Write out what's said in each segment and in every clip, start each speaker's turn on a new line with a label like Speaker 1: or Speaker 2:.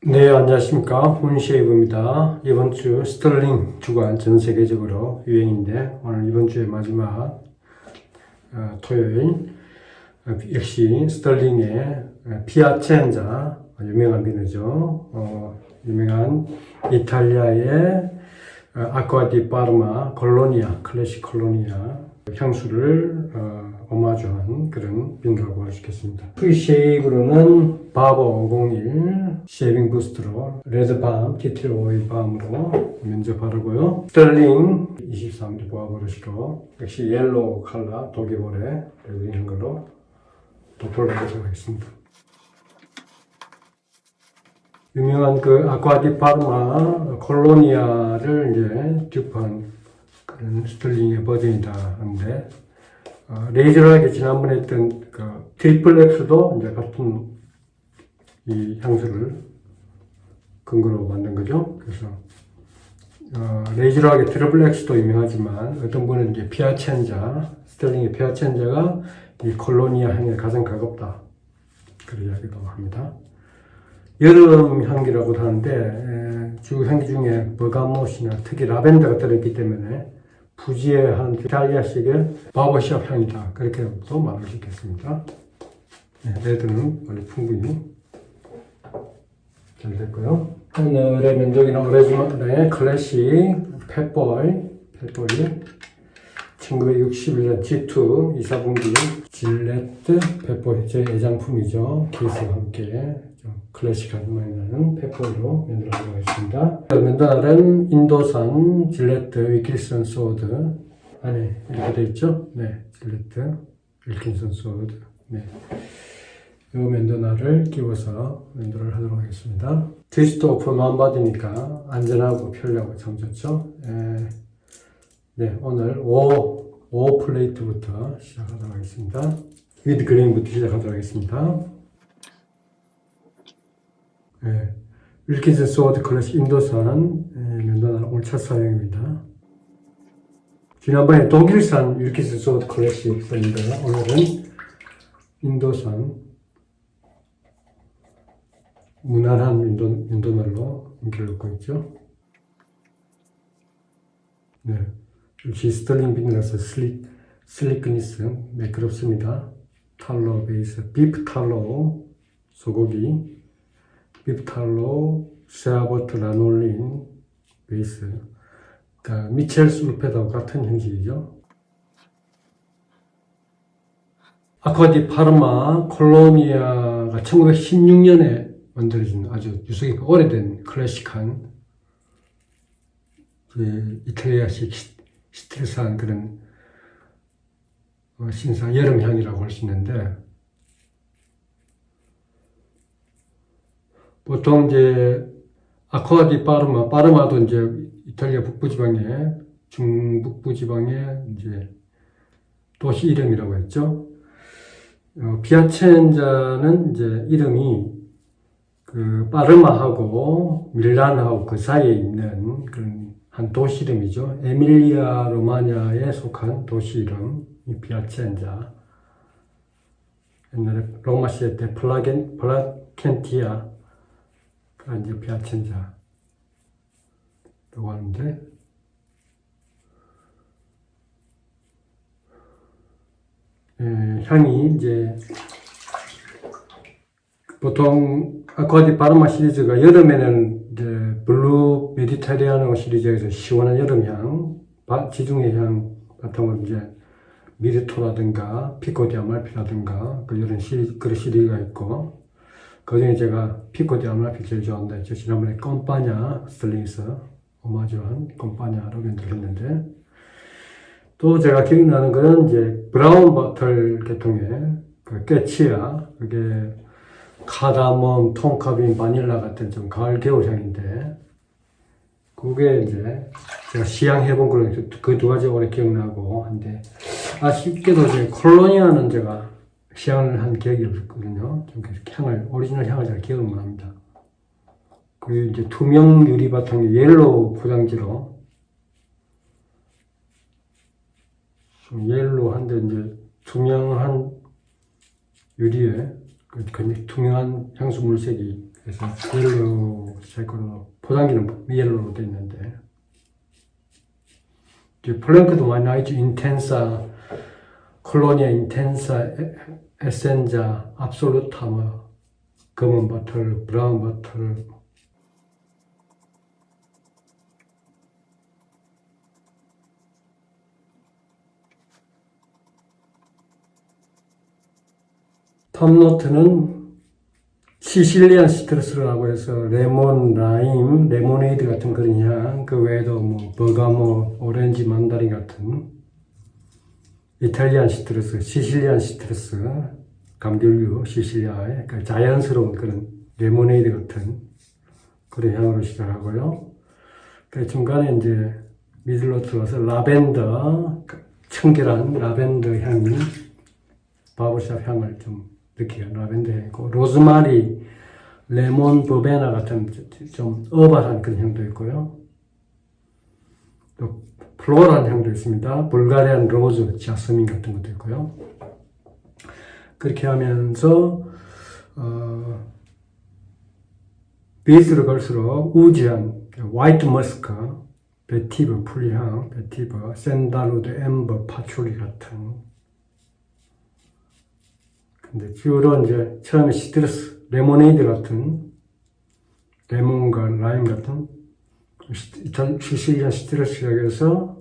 Speaker 1: 네, 안녕하십니까. 혼쉐이브입니다. 이번 주 스털링 주간 전 세계적으로 유행인데, 오늘 이번 주의 마지막 어, 토요일, 어, 역시 스털링의 어, 피아첸자, 유명한 비누죠. 어, 유명한 이탈리아의 어, 아쿠아디 파르마 콜로니아, 클래식 콜로니아 향수를 어, 오마주한 그런 비누라고 할 수 있겠습니다. 프리쉐이브로는 바보 501 쉐이빙 부스트로 레드밤 티트리 오일 밤으로 먼저 바르고요. 스털링 23mm 보아 브러쉬로 역시 옐로우 컬러 도기볼에 레드인 걸로 도포를 하도록 하겠습니다. 유명한 그 아쿠아디 파르마 콜로니아를 이제 듀프한 그런 스털링의 버전이다 하는데 어, 레이저하게 지난번에 했던 그 트리플 X도 이제 같은 이 향수를 근거로 만든 거죠. 그래서 어, 레이저하게 트리플 X도 유명하지만 어떤 분은 이제 피아첸자 스털링의 피아첸자가 이 콜로니아 향에 가장 가깝다 그런 이야기도 합니다. 여름 향기라고도 하는데 에, 주 향기 중에 버가못이나 특히 라벤더가 들어있기 때문에 부지의 이탈리아식의 바버샵 향이다 그렇게도 말할 수 있겠습니다. 네, 레드는 원래 충분히 잘 됐고요. 오늘의 면적이나 오레지만의 클래식 펫보이 펫보이 1961년 G2 이사분기 질레트 페퍼 제 애장품이죠. 케이스와 함께 좀 클래식한 나는 페퍼로 만들어보도록 하겠습니다. 맨날은 인도산 질레트 위킬슨 소드 안에 이렇게 되어 있죠. 네, 질레트 윌킨슨 소드. 네. 이 맨도나를 끼워서 맨도를 하도록 하겠습니다. 트위스트 오픈만 안 받으니까 안전하고 편리하고 참 좋죠. 예. 네, 오늘 5, 5 플레이트부터 시작하도록 하겠습니다. 위드 그레인부터 시작하도록 하겠습니다. 네, 윌킨슨 소드 클래식 인도산 네, 면도날 첫 사용입니다. 지난번에 독일산 윌킨슨 소드 클래식 썼는데 오늘은 인도산 무난한 면도, 면도날로 옮겨놓고 있죠. 네. 역시 스털링 비누라서 슬릭, 슬리크니스 매끄럽습니다. 탈로 베이스, 비프 탈로 소고기, 비프 탈로 쉐아버트 라놀린 베이스. 그러니까 미첼 술페다와 같은 형식이죠. 아쿠아디 파르마 콜로니아가 1916년에 만들어진 아주 유속이 오래된 클래식한 그 이탈리아식 스트레스한 그런 어, 신상 여름향이라고 할 수 있는데 보통 이제 아쿠아디 파르마 파르마도 이제 이탈리아 북부 지방에 중북부 지방에 이제 도시 이름이라고 했죠. 어, 비아첸자는 이제 이름이 그 파르마하고 밀란하고 그 사이에 있는 그런 한 도시 이름이죠. 에밀리아 로마냐에 속한 도시 이름, 이 비아첸자. 옛날에 로마 시대 때 플라겐, 플라켄티아 가 이제 비아첸자라고 하는데, 에, 향이 이제 보통 아쿠아디 파르마 시리즈가 여름에는 이제 블루 메디테리아노 시리즈에서 시원한 여름향, 바- 지중해 향 바탕으로 이제 미르토라든가 피코디 아말피라든가 그 이런 시리 그런 시리즈가 있고 그 중에 제가 피코 디 아말피 제일 좋아하는데 저 지난번에 껌빠냐 스틀링에서 오마주한 껌빠냐로 만들었는데 또 제가 기억나는 거는 이제 브라운 버틀 계통의 그 깨치야. 그게 카다몬, 톤카빈, 바닐라 같은 좀 가을 겨울 향인데 그게 이제 제가 시향해본 걸로 그두 가지 오래 기억나고 한데 아쉽게도 이제 콜로니아는 제가 시향을 한 기억이 없거든요. 좀 향을 오리지널 향을 잘 기억을 못합니다. 그리고 이제 투명 유리 바탕에 옐로우 포장지로 좀 옐로우한데 이제 투명한 유리에 그 굉장히 투명한 향수 물 색이 그래서 옐로우 색으로 포장지는 옐로우로 되어 있는데 이제 플랭크도 많이 나있죠. 인텐사, 콜로니아 인텐사, 에- 에센자, 압솔루타, 뭐 검은 버틀, 브라운 버틀, 탑노트는 시실리안 시트러스라고 해서 레몬, 라임, 레모네이드 같은 그런 향, 그 외에도 뭐 버가모, 오렌지, 만다린 같은 이탈리안 시트러스, 시실리안 시트러스, 감귤류, 시실리아의 그 자연스러운 그런 레모네이드 같은 그런 향으로 시작하고요. 그 중간에 이제 미들로 들어서 라벤더, 청결한 라벤더 향이 바버샵 향을 좀 느끼게 라벤더 향이고 로즈마리, 레몬 버베나 같은 좀 어발한 그런 향도 있고요. 또 플로랄한 향도 있습니다. 불가리안 로즈, 자스민 같은 것도 있고요. 그렇게 하면서 어, 베이스를 걸수록 우지한 화이트 머스크, 베티브 풀향, 베티브, 샌달우드, 엠버, 파출리 같은 근데 주로 이제 처음에 시트러스, 레모네이드 같은 레몬과 라임 같은 시실리안 시트러스 시작해서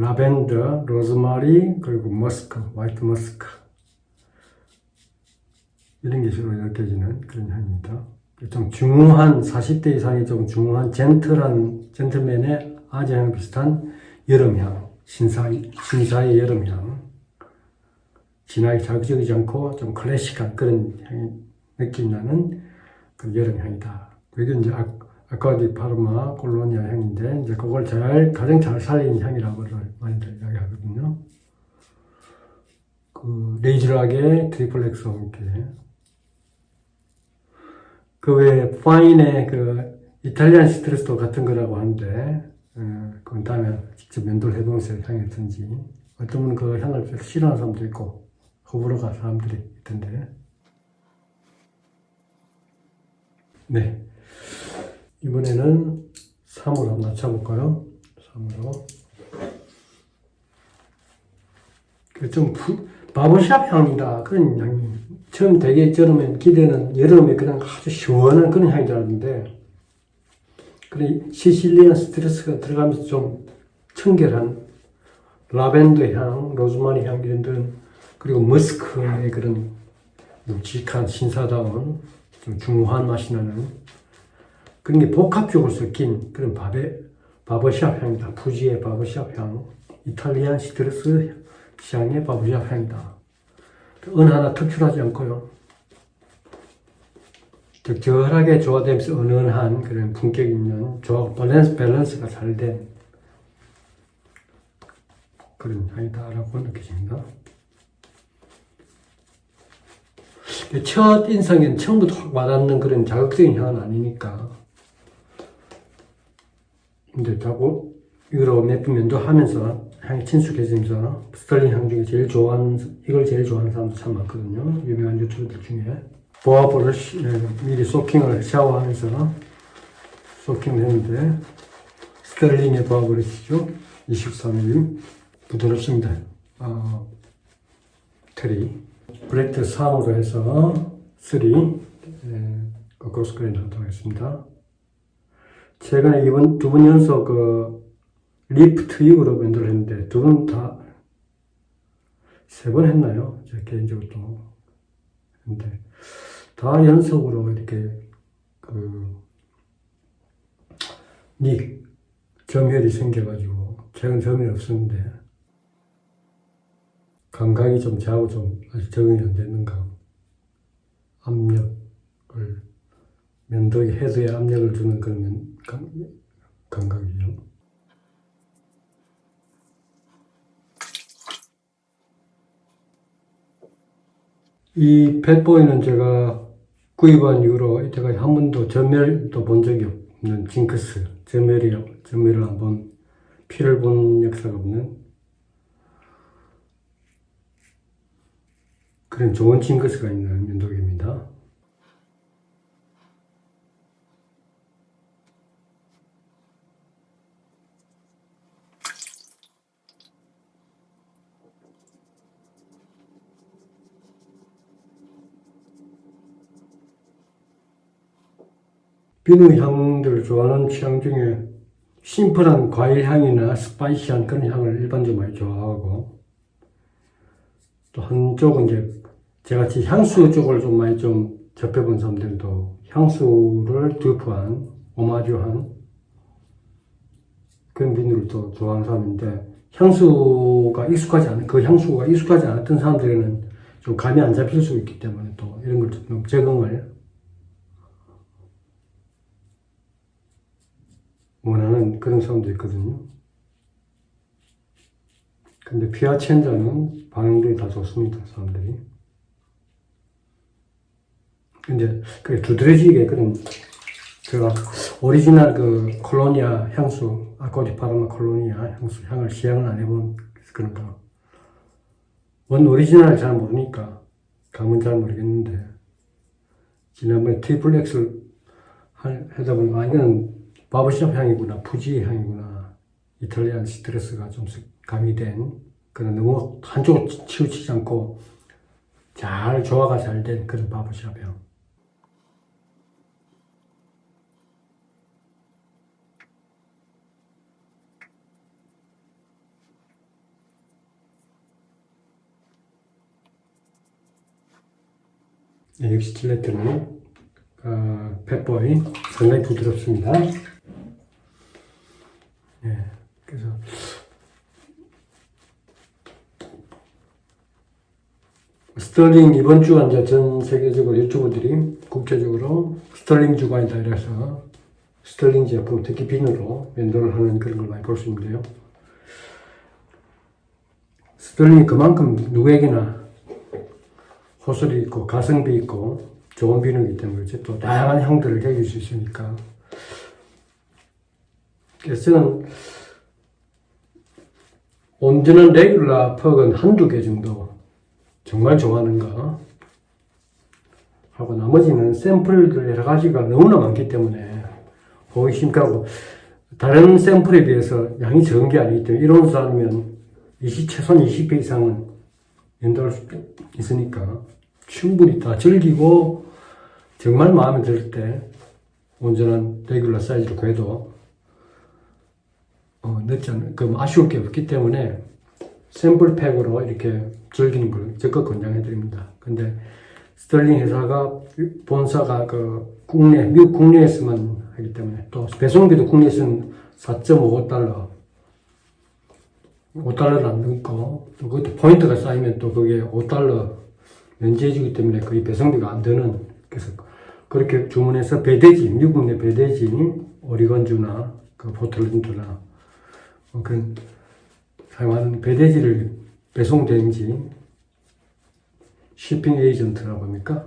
Speaker 1: 라벤더, 로즈마리, 그리고 머스크, 화이트 머스크 이런 게 주로 느껴지는 그런 향입니다. 좀 중후한 40대 이상의 좀 중후한 젠틀한 젠틀맨의 아재향 비슷한 여름향, 신사의 신사의 여름향. 진하게 자극적이지 않고 좀 클래식한 그런 향이 느낌 나는 그 여름 향이다. 그게 이제 아, 아카디 파르마 콜로니아 향인데 이제 그걸 잘 가장 잘 살린 향이라고 많이들 이야기하거든요. 그 레이즈락의 트리플렉스와 함께. 그 외에 파인의 그 이탈리안 시트레스도 같은 거라고 하는데 어, 그건 다음에 직접 면도를 해보면서 향이 든지. 어떤 분은 그 향을 싫어하는 사람도 있고 호불호 가 사람들이 있던데. 네 이번에는 3으로 한번 맞춰볼까요? 3으로. 그좀 바버샵 향이다. 그런 향이. 처음 되게 저러면 기대는 여름에 그냥 아주 시원한 그런 향이 나는데. 그런 시실리안 스트레스가 들어가면서 좀 청결한 라벤더 향, 로즈마리 향 이런 데는 그리고 머스크의 그런 묵직한 신사다운 좀 중후한 맛이 나는 그런 게 복합적으로 섞인 그런 바베, 바버샵 향이다. 푸지의 바버샵 향, 이탈리안 시트러스 향의 바버샵 향이다. 어느 하나 특출하지 않고요. 적절하게 조화되면서 은은한 그런 품격 있는 조화 밸런스 밸런스가 잘 된 그런 향이다라고 느껴집니다. 첫 인상엔 처음부터 확 와닿는 그런 자극적인 향은 아니니까. 근데 자꾸 이거로 몇분 면도하면서 향이 친숙해지면서 스털링 향 중에 제일 좋아하는, 이걸 제일 좋아하는 사람도 참 많거든요. 유명한 유튜브들 중에. 보아볼을 시- 네, 미리 소킹을 샤워하면서 소킹을 했는데, 스털링의 보아볼이시죠. 23mm. 부드럽습니다. 어, 틀이. 브레이트 3으로 해서 3 예, 거꾸로 스크린 하도록 하겠습니다. 최근에 이번 두 번 연속 그 리프트 이후로 면도를 했는데 두 번 다 세 번 했나요? 제 개인적으로 또 근데 다 연속으로 이렇게 그닉 점혈이 생겨가지고 최근 점혈 없었는데 감각이 좀 저하고 좀 아직 적응이 안 됐는가. 압력을, 면도기 헤드에 압력을 주는 그런 면, 감, 감각이죠. 이 펫보이는 제가 구입한 이후로 이때까지 한 번도 전멸도 본 적이 없는 징크스. 전멸이요. 전멸을 한 번, 피를 본 역사가 없는 그런 좋은 징크스가 있는 면도기입니다. 비누 향들을 좋아하는 취향 중에 심플한 과일 향이나 스파이시한 그런 향을 일반적으로 많이 좋아하고 또 한쪽은 이제 제같이 향수 쪽을 좀 많이 좀 접해본 사람들도 향수를 듀프한 오마주한 그런 비누를 또 좋아하는 사람인데 향수가 익숙하지 않은 그 향수가 익숙하지 않았던 사람들에는 좀 감이 안 잡힐 수 있기 때문에 또 이런 걸 좀 적응을 원하는 그런 사람도 있거든요. 근데 피아 체인저는 반응들이 다 좋습니다, 사람들이. 근데, 그래, 두드러지게 그런, 제가 오리지널 그 콜로니아 향수, 아코디 파르마 콜로니아 향수 향을 시향을 안 해본 그런 거. 원 오리지널 잘 모르니까, 감은 잘 모르겠는데, 지난번에 트리플 엑스를 하다 보니까, 아, 이거는 바버샵 향이구나, 푸지 향이구나, 이탈리안 스트레스가 좀 가미된 그런 너무 한쪽으로 치우치지 않고 잘 조화가 잘 된 그런 바버샵 향. 네, 역시 틸레트는 어, 펫보이 상당히 부드럽습니다. 네, 그래서 스털링 이번 주가 이제 전 세계적으로 유튜버들이 국제적으로 스털링 주간이다 이래서 스털링 제품 특히 비누로 면도를 하는 그런 걸 많이 볼 수 있는데요. 스털링이 그만큼 누구에게나 호소리 있고 가성비 있고 좋은 비누이기 때문에 또 다양한 향들을 즐길 수 있으니까 그래서 저는 온전한 레귤라 퍽은 한두 개 정도 정말 좋아하는 거 하고 나머지는 샘플들 여러 가지가 너무나 많기 때문에 호기심 가고 다른 샘플에 비해서 양이 적은 게 아니기 때문에 이런 사람이면 20, 최소한 20회 이상은 연도할 수 있으니까 충분히 다 즐기고 정말 마음에 들 때 온전한 레귤러 사이즈로 구해도 어, 늦지 않, 그 아쉬울 게 없기 때문에 샘플 팩으로 이렇게 즐기는 걸 적극 권장해 드립니다. 근데 스털링 회사가 본사가 그 국내 미국 국내에서만 하기 때문에 또 배송비도 국내에서는 4.5달러 5달러를 안 넣고 또 그것도 포인트가 쌓이면 또 그게 5달러 면제해주기 때문에 거의 배송비가 안 드는 그래서 그렇게 주문해서 배대지 미국 내 배대지 오리건주나 그 포틀랜드나 뭐 그런 사용하는 배대지를 배송된지 쉬핑 에이전트라고 합니까?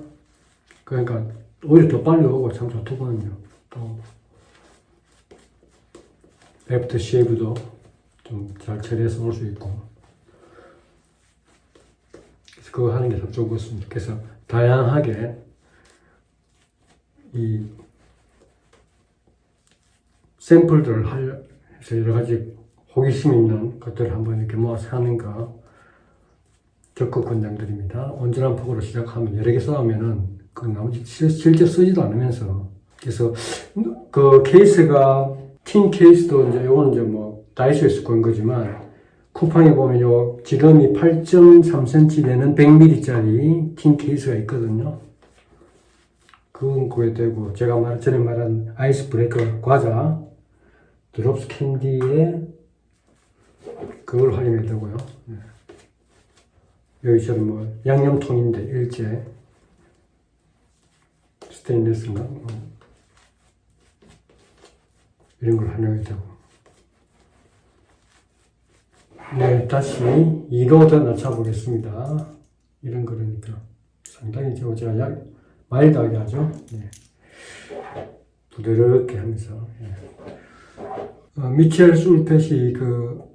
Speaker 1: 그러니까 오히려 더 빨리 오고 참 좋더군요. 또 애프터 쉐이브도 좀 잘 처리해서 올 수 있고 그래서 그거 하는 게참 같습니다. 그래서 다양하게 이 샘플들을 할, 여러 가지 호기심 있는 것들을 한번 이렇게 모아서 하는 거 적극 권장드립니다. 온전한 폭으로 시작하면 여러 개 써하면은 그 나머지 실- 실제 쓰지도 않으면서 그래서 그 케이스가 틴 케이스도 이제 요거는 이제 뭐 다이소에서 구한 거지만 쿠팡에 보면 요 지름이 8.3cm 되는 100ml짜리 틴 케이스가 있거든요. 그건 구해 되고 제가 말 전에 말한 아이스 브레이커 과자 드롭스 캔디에 그걸 활용해 되고요. 네. 여기처럼 뭐 양념통인데 일제 스테인리스인가 뭐 이런 걸 활용해 되고 네 다시 2로 더 낮춰보겠습니다 이런 거니까 상당히 저 제가 약 마일드하게 하죠 네. 부드럽게 하면서 예. 어, 미첼 술펫이 그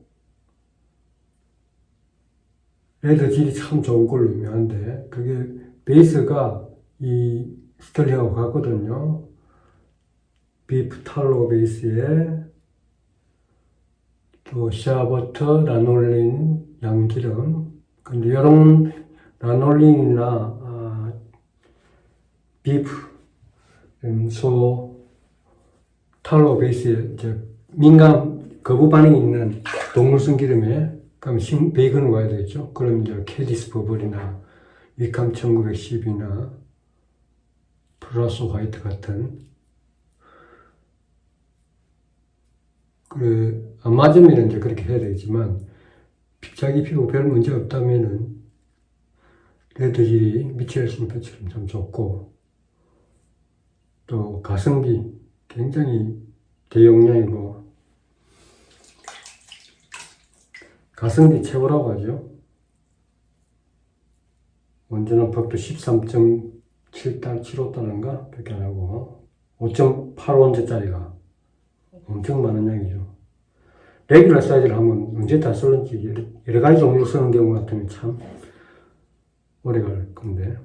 Speaker 1: 레드 질이 참 좋은 걸로 유명한데 그게 베이스가 이 스털링하고 같거든요. 비프 탈로 베이스에 또 샤버터, 라놀린, 양기름. 근데 이런 라놀린이나 아, 비프, 음, 소, 탈로 베이스에 민감 거부 반응이 있는 동물성 기름에 그럼 신 베이컨을 가야 되겠죠. 그럼 이제 캐디스 버블이나 위캄 1910이나 플라스 화이트 같은 그래 안 맞으면 이제 그렇게 해야 되겠지만 자기 피부 별 문제 없다면은 레드질이 미첼 술펜처럼 참 좋고 또 가성비 굉장히 대용량이고 가성비 최고라고 하죠. 원전은 벽도 13.7단, 7호단인가? 그렇게 안 하고 5.8원짜리가 엄청 많은 양이죠. 레귤러 사이즈를 하면 언제 다 쓸는지 여러, 가지 종류로 쓰는 경우 같으면 참 오래 갈 건데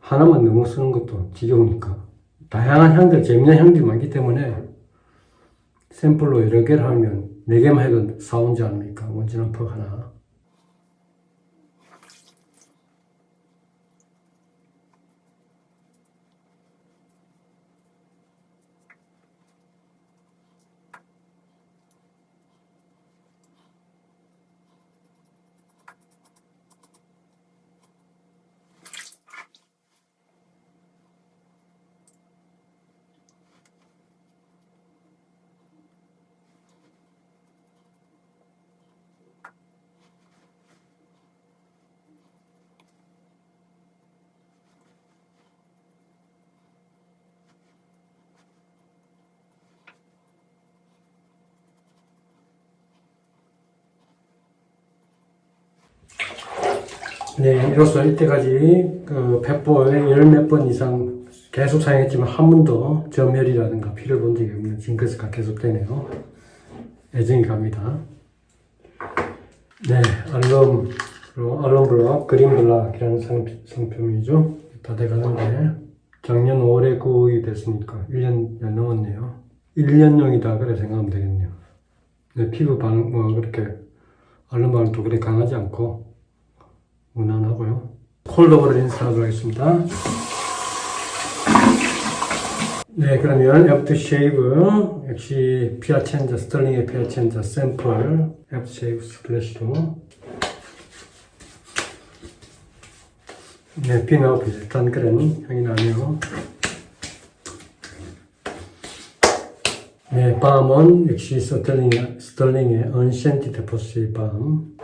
Speaker 1: 하나만 너무 쓰는 것도 지겨우니까 다양한 향들, 재미난 향들이 많기 때문에 샘플로 여러 개를 하면 네 개만 해도 사온지 않습니까? 원진한 퍽 하나. 네, 이로써 이때까지 그 백보에 열몇 번 이상 계속 사용했지만 한 번도 점멸이라든가 피를 본 적이 없는 징크스가 계속되네요. 애정이 갑니다. 네, 알럼, 알럼 블럭, 그린 블락이라는 상, 상품이죠. 다 돼가는데, 작년 5월에 구입이 됐으니까 1년 넘었네요. 1년용이다, 그래 생각하면 되겠네요. 네, 피부 반응, 뭐, 그렇게, 알럼 반응도 그렇게 강하지 않고, 무난하고요. 콜더버를 인스하도록 하겠습니다. 네, 그러면 애프터 쉐이브 역시 피아첸자 스털링의 피아첸자 샘플 애프터 쉐이브 스플래시도 네, 비나우 비슷한 그런 향이 나네요. 네, 밤은 역시 스털링, 스털링의 언센티 데포스의 밤.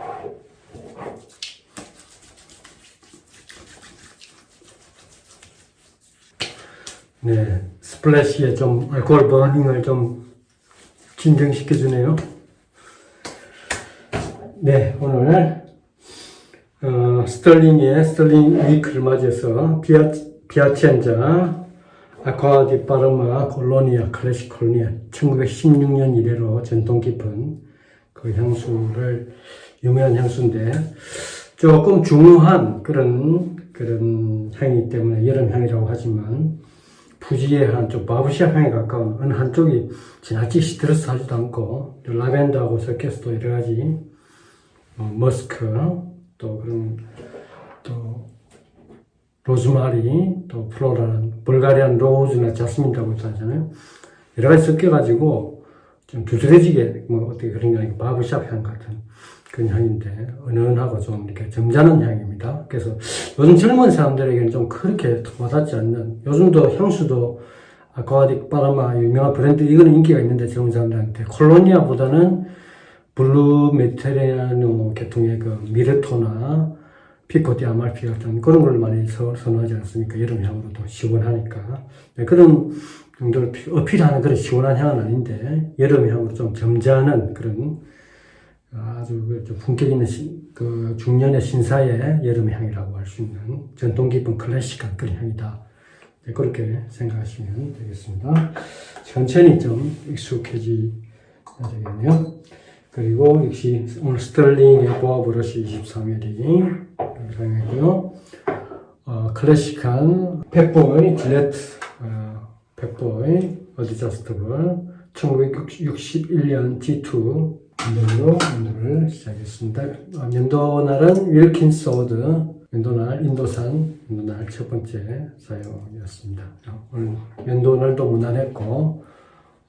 Speaker 1: 네, 스플래시에 좀 알코올 버닝을 좀 진정시켜 주네요. 네, 오늘 어, 스털링의 스털링 위크를 맞이해서 비아, 비아첸자 아쿠아 디 파르마 콜로니아 클래식 콜로니아 1916년 이래로 전통 깊은 그 향수를 유명한 향수인데 조금 중후한 그런 그런 향이기 때문에 여름 향이라고 하지만 부지해한 좀 바브시아 향에 가까운 한쪽이 지나치게 시트러스 하지도 않고 또 라벤더하고 섞여서 또 여러 가지 어, 머스크 또 그런 또 로즈마리 또 플로라는 불가리안 로즈나 자스민이라고 하잖아요. 여러 가지 섞여가지고 좀 두드러지게 뭐 어떻게 그런 게 아니고 바브샵 향 같은 그런 향인데 은은하고 좀 이렇게 점잖은 향입니다. 그래서 요즘 젊은 사람들에게는 좀 그렇게 와닿지 않는 요즘도 향수도 아쿠아딕 바라마 유명한 브랜드 이거는 인기가 있는데 젊은 사람들한테 콜로니아보다는 블루 메테리아노 계통의 그 미르토나 피코디 아말피 같은 그런 걸 많이 서- 선호하지 않습니까? 여름 향으로도 시원하니까 네, 그런 정도를 피- 어필하는 그런 시원한 향은 아닌데 여름 향으로 좀 점잖은 그런 아주 그좀 품격 있는 신- 그 중년의 신사의 여름 향이라고 할 수 있는 전통 깊은 클래식한 그런 향이다. 네, 그렇게 생각하시면 되겠습니다. 천천히 좀 익숙해지야 되겠네요. 그리고 역시 오늘 스털링의 보아 브러쉬 23mm 사용했고요. 어, 클래식한 펫보이 질레트 어, 펫보이 어디저스터블 1961년 G2 면도로 면도를 시작했습니다. 어, 면도날은 윌킨스 오드 면도날 인도산 면도날 첫 번째 사용이었습니다. 어, 오늘 면도날도 무난했고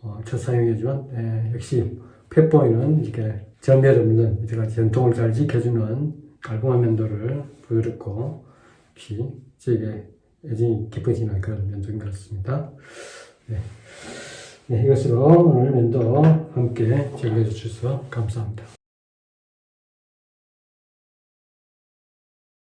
Speaker 1: 어, 첫 사용이지만 예, 역시 펫보이는 이렇게 전멸 없는 이제까지 전통을 잘 지켜주는 깔끔한 면도를 보여줬고 역시 저에게 애정이 깊어지는 그런 면도인 것 같습니다. 네. 네, 이것으로 오늘 면도 함께 즐겨주셔서 감사합니다.